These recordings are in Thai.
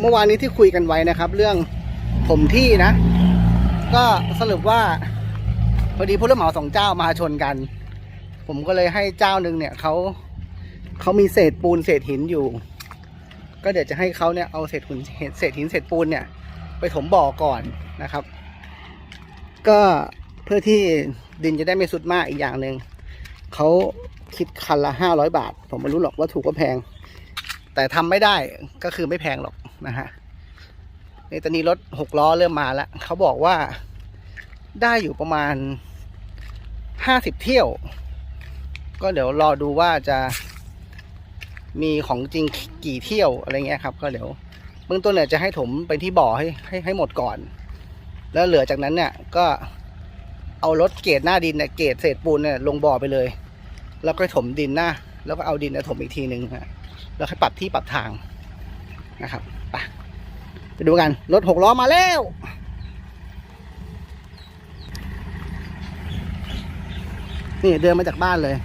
เมื่อวานนี้ที่คุยกันไว้นะครับ เรื่องถมที่นะ ก็สรุปว่าพอดีผู้รับเหมาสองเจ้ามาชนกัน ผมก็เลยให้เจ้าหนึ่งเนี่ยเขาเขามีเศษปูนเศษหินอยู่ ก็เดี๋ยวจะให้เขาเนี่ยเอาเศษหินเศษหินเศษปูนเนี่ย ไปถมบ่อก่อนนะครับ ก็เพื่อที่ดินจะได้ไม่สุดมากอีกอย่างหนึ่งเขาคิดคันละห้าร้อยบาท ผมไม่รู้หรอกว่าถูกว่าแพง แต่ทำไม่ได้ก็คือไม่แพงหรอก นะฮะในตอนนี้รถหกล้อเริ่มมาแล้ว เขาบอกว่าได้อยู่ประมาณห้าสิบเที่ยว ก็เดี๋ยวรอดูว่าจะมีของจริงกี่เที่ยวอะไรเงี้ยครับ ก็เดี๋ยวเบื้องต้นเนี่ยจะให้ถมไปที่บ่อให้ให้ให้หมดก่อน แล้วเหลือจากนั้นเนี่ยก็เอารถเกรดหน้าดินเนี่ยเกรดเศษปูนเนี่ยลงบ่อไปเลย แล้วก็ถมดินหน้า แล้วก็เอาดินเนี่ยถมอีกทีหนึ่งฮะแล้วค่อยปรับที่ปรับทางนะครับ ไปไปดูกัน รถหกล้อมาแล้ว นี่เดินมาจากบ้านเลย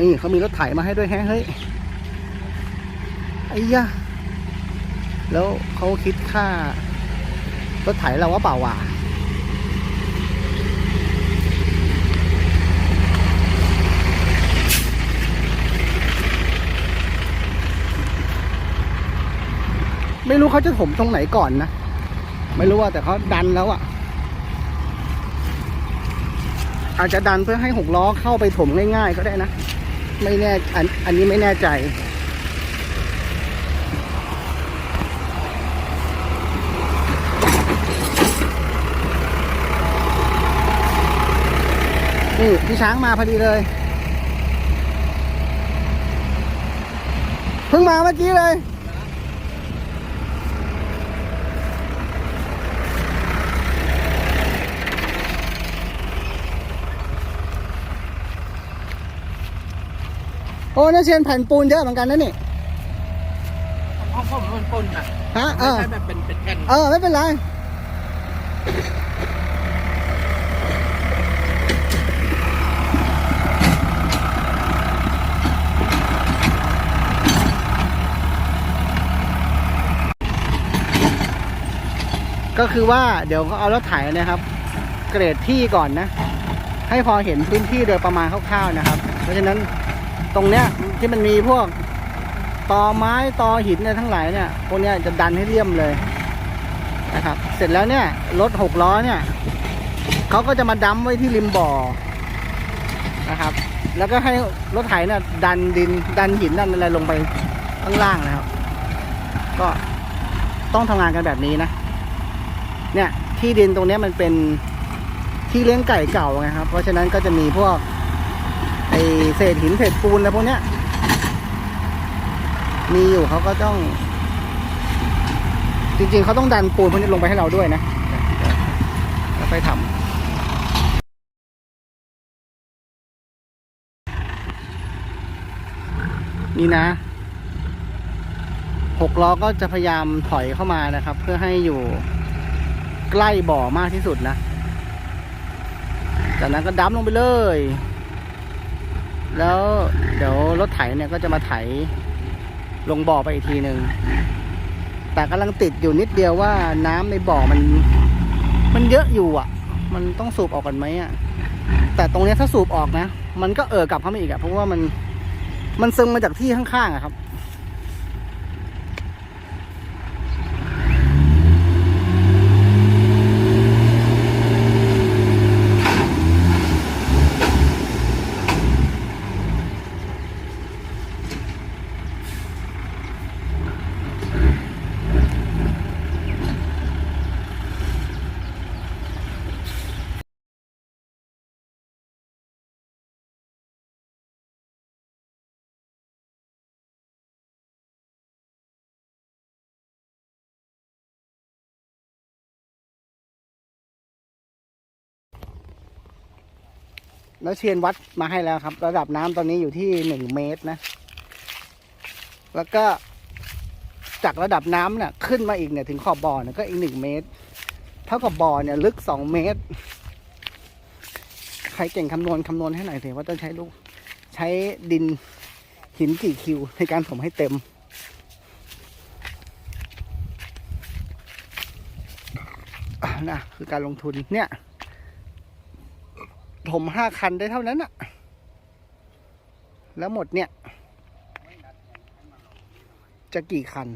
นี่เขามีรถไถมาให้ด้วยแฮะเฮ้ยไอ้ยะแล้วเขาคิดค่ารถไถเราว่าเปล่าวะ ไม่รู้เขาจะถมตรงไหนก่อนนะ ไม่รู้ว่าแต่เขาดันแล้วอะอาจจะดันเพื่อให้หกล้อเข้าไปถมง่ายๆก็ได้นะ ไม่แน่อันอันนี้ไม่แน่ใจนี่พี่ช้างมาพอดีเลย เพิ่งมาเมื่อกี้เลย โอ้น่าเชียนแผ่นปูนเยอะเหมือนกันนะนี่ห้องผมมันปนอะฮะเอไม่อใช่แบบเป็นเป็นแผ่นเออไม่เป็นไรก็คือว่าเดี๋ยวเขาเอารถไถนะครับ เกรดที่ก่อนนะ ให้พอเห็นพื้นที่โดยประมาณคร่าวๆนะครับ เพราะฉะนั้น ตรงเนี้ยที่มันมีพวกตอไม้ตอหินเนี่ยทั้งหลายเนี่ยพวกเนี้ยจะดันให้เลี่ยมเลยนะครับ เสร็จแล้วเนี่ยรถหกล้อเนี่ยเขาก็จะมาดั้มไว้ที่ริมบ่อนะครับ แล้วก็ให้รถไถเนี่ยดันดินดันหินดันอะไรลงไปข้างล่างนะครับ ก็ต้องทำงานกันแบบนี้นะ เนี่ยที่ดินตรงเนี้ยมันเป็นที่เลี้ยงไก่เก่าไงครับ เพราะฉะนั้นก็จะมีพวก เศษหินเศษปูนอะไรพวกเนี้ย มีอยู่เขาก็ต้อง จริง ๆเขาต้องดันปูนพวกนี้ลงไปให้เราด้วยนะแล้วไปทำนี่นะหกล้อก็จะพยายามถอยเข้ามานะครับ เพื่อให้อยู่ใกล้บ่อมากที่สุดนะ จากนั้นก็ดั้มลงไปเลย แล้วเดี๋ยวรถไถเนี่ยก็จะมาไถลงบ่อไปอีกทีหนึ่งแต่กำลังติดอยู่นิดเดียวว่าน้ำในบ่อมัน มันเยอะอยู่อะ มันต้องสูบออกกันไหมอะ แต่ตรงนี้ถ้าสูบออกนะ มันก็เอ่อกลับเข้ามาอีกอะเพราะว่ามันมันซึมมาจากที่ข้างๆอะครับ แล้วเชียนวัดมาให้แล้วครับ ระดับน้ำตอนนี้อยู่ที่หนึ่งเมตรนะ แล้วก็จากระดับน้ำเนี่ยขึ้นมาอีกเนี่ยถึงขอบบ่อเนี่ยก็อีกหนึ่งเมตร เท่ากับบ่อเนี่ยลึกสองเมตร ใครเก่งคำนวณคำนวณให้หน่อยเถอะว่าต้องใช้ลูก ใช้ดินหินกี่คิวในการผมให้เต็มนะคือการลงทุนเนี่ย ถมห้าคันได้เท่านั้นอะแล้วหมดเนี่ย จะกี่คัน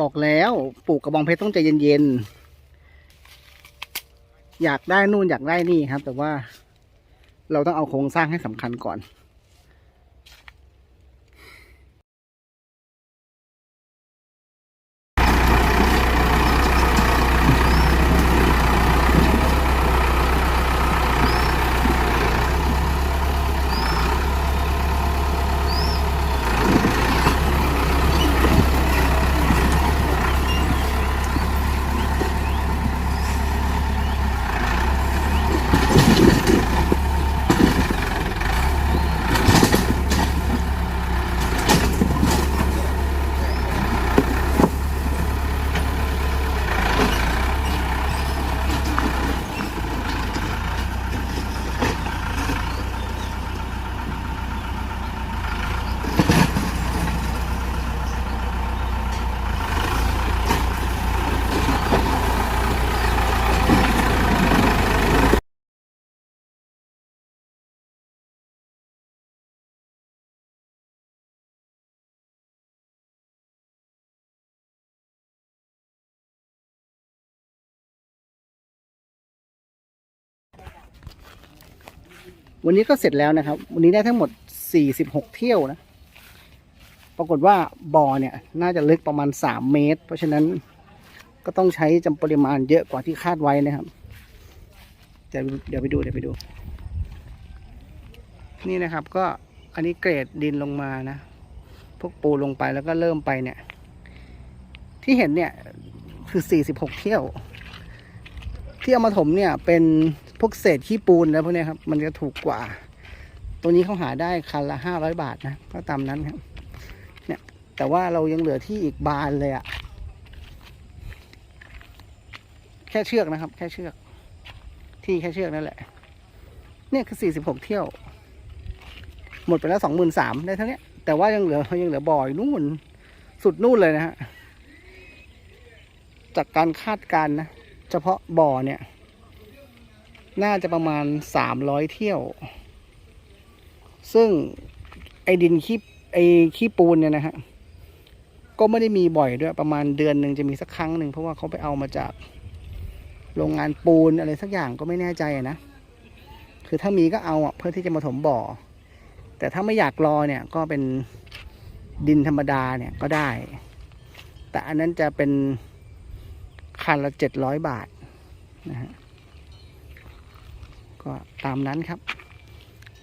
บอกแล้วปลูกกระบองเพชรต้องใจเย็นๆ อยากได้นู่นอยากได้นี่ครับ แต่ว่าเราต้องเอาโครงสร้างให้สำคัญก่อน วันนี้ก็เสร็จแล้วนะครับ วันนี้ได้ทั้งหมด 46 เที่ยวนะ ปรากฏว่าบ่อเนี่ย น่าจะลึกประมาณ 3 เมตร เพราะฉะนั้นก็ต้องใช้จำปริมาณเยอะกว่าที่คาดไว้นะครับ เดี๋ยวเดี๋ยวไปดูเดี๋ยวไปดู นี่นะครับ ก็อันนี้เกรดดินลงมานะ พวกปูลงไปแล้วก็เริ่มไปเนี่ย ที่เห็นเนี่ยคือ 46 เที่ยว ที่เอามาถมเนี่ยเป็น พวกเศษขี้ปูนแล้วพวกนี้ครับ มันจะถูกกว่า ตัวนี้เขาหาได้คันละห้าร้อยบาทนะ ก็ตามนั้นครับ เนี่ย แต่ว่าเรายังเหลือที่อีกบานเลยอะแค่เชือกนะครับ แค่เชือก ที่แค่เชือกนั่นแหละ เนี่ยคือสี่สิบหกเที่ยว หมดไปแล้วสองหมื่นสามได้เท่านี้แต่ว่ายังเหลือยังเหลือบ่อยนู่น สุดนู่นเลยนะฮะจากการคาดการณ์นะ เฉพาะบ่อเนี่ย น่าจะประมาณสามร้อยเที่ยว ซึ่งไอ้ดินขี้ไอ้ขี้ปูนเนี่ยนะฮะก็ไม่ได้มีบ่อยด้วยประมาณเดือนหนึ่งจะมีสักครั้งหนึ่งเพราะว่าเขาไปเอามาจากโรงงานปูนอะไรสักอย่างก็ไม่แน่ใจนะ คือถ้ามีก็เอาอะเพื่อที่จะมาถมบ่อ แต่ถ้าไม่อยากรอเนี่ยก็เป็นดินธรรมดาเนี่ยก็ได้ แต่อันนั้นจะเป็นคันละเจ็ดร้อยบาทนะฮะ ก็ตามนั้นครับ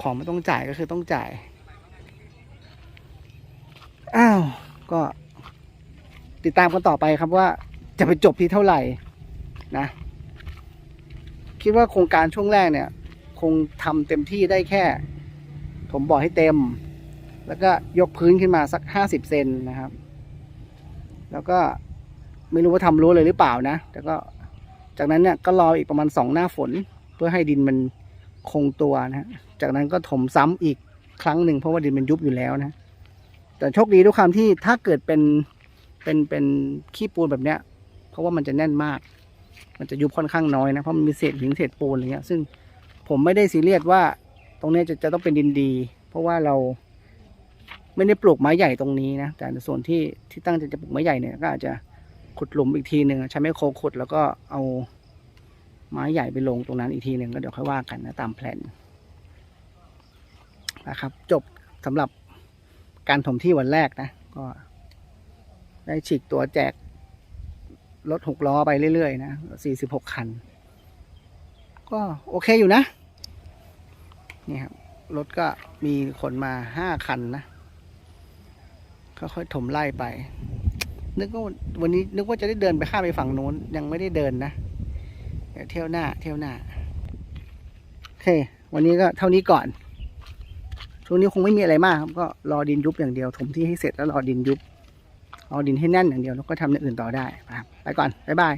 ของไม่ต้องจ่ายก็คือต้องจ่าย อ้าว ก็ติดตามกันต่อไปครับว่าจะไปจบที่เท่าไหร่นะ คิดว่าโครงการช่วงแรกเนี่ย คงทำเต็มที่ได้แค่ ผมบอกให้เต็ม แล้วก็ยกพื้นขึ้นมาสักห้าสิบเซนนะครับ แล้วก็ไม่รู้ว่าทำรู้เลยหรือเปล่านะ แต่ก็จากนั้นเนี่ยก็รออีกประมาณสองหน้าฝน เพื่อให้ดินมันคงตัวนะฮะจากนั้นก็ถมซ้ำอีกครั้งหนึ่งเพราะว่าดินมันยุบอยู่แล้วนะ แต่โชคดีด้วยความที่ถ้าเกิดเป็นเป็นเป็นขี้ปูนแบบเนี้ย เพราะว่ามันจะแน่นมาก มันจะยุบค่อนข้างน้อยนะเพราะมันมีเศษหินเศษปูนอะไรเงี้ย ซึ่งผมไม่ได้ซีเรียสว่าตรงนี้จะจะต้องเป็นดินดี เพราะว่าเราไม่ได้ปลูกไม้ใหญ่ตรงนี้นะ แต่ในส่วนที่ที่ตั้งใจจะปลูกไม้ใหญ่เนี่ยก็อาจจะขุดหลุมอีกทีหนึ่งใช้ไม้โคขุดแล้วก็เอา ไม้ใหญ่ไปลงตรงนั้นอีกทีหนึ่งก็เดี๋ยวค่อยว่ากันนะตามแผนนะครับ จบสำหรับการถมที่วันแรกนะ ก็ ได้ฉีกตัวแจกรถหกล้อไปเรื่อยๆนะสี่สิบหกคัน ก็โอเคอยู่นะ นี่ครับ รถก็มีขนมาห้าคันนะค่อยๆถมไล่ไป นึกว่าวันนี้นึกว่าจะได้เดินไปข้ามไปฝั่งโน้น ยังไม่ได้เดินนะ เดี๋ยวเที่ยวหน้า เที่ยวหน้า โอเค วันนี้ก็เท่านี้ก่อน ช่วงนี้คงไม่มีอะไรมากครับ ก็รอดินยุบอย่างเดียว ถมที่ให้เสร็จแล้วรอดินยุบรอดินให้แน่นอย่างเดียว แล้วก็ทำอย่างอื่นต่อได้ครับ ไปก่อน บ๊ายบาย